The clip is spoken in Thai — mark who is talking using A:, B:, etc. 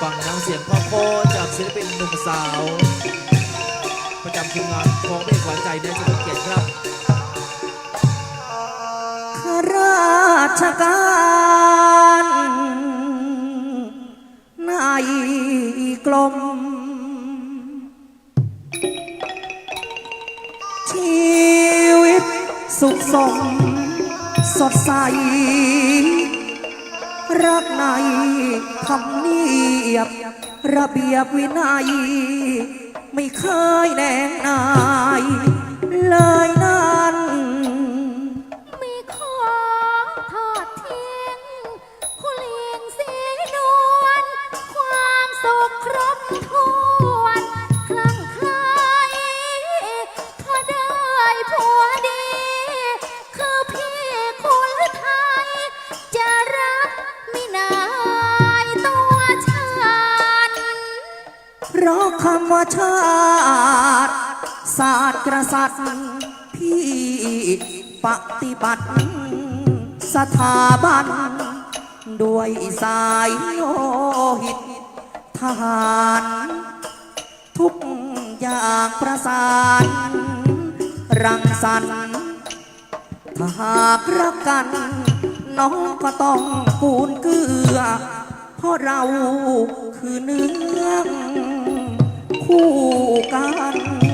A: ฟังน้ำเสียงพ่อโคจากศิลปินหนุ่มสาว ประจำทีมงานของเอกหวานใจเนื้อจะเป็นเกียรติครับ
B: ข้าราชการในกลม ชีวิตสุขสมสดใส รักในทำเนียบ ระเบียบวินัย ไม่เคยแนงนาย เลยนั้น
C: ไม่ขอทอดทิ้งคุณเลี้ยงสีนวลความสุขครบถ้วน
B: เพราะคำว่าชาติศาสตร์กษัตร์พี่ปฏิบัติ สถาบัน ด้วยสายโลหิต ทหาร ทุกอย่างประสาน รังสรรค์ถ้าหากรักกัน น้องก็ต้องกูนเกลือเพราะเราคือเนื้อ คู่กัน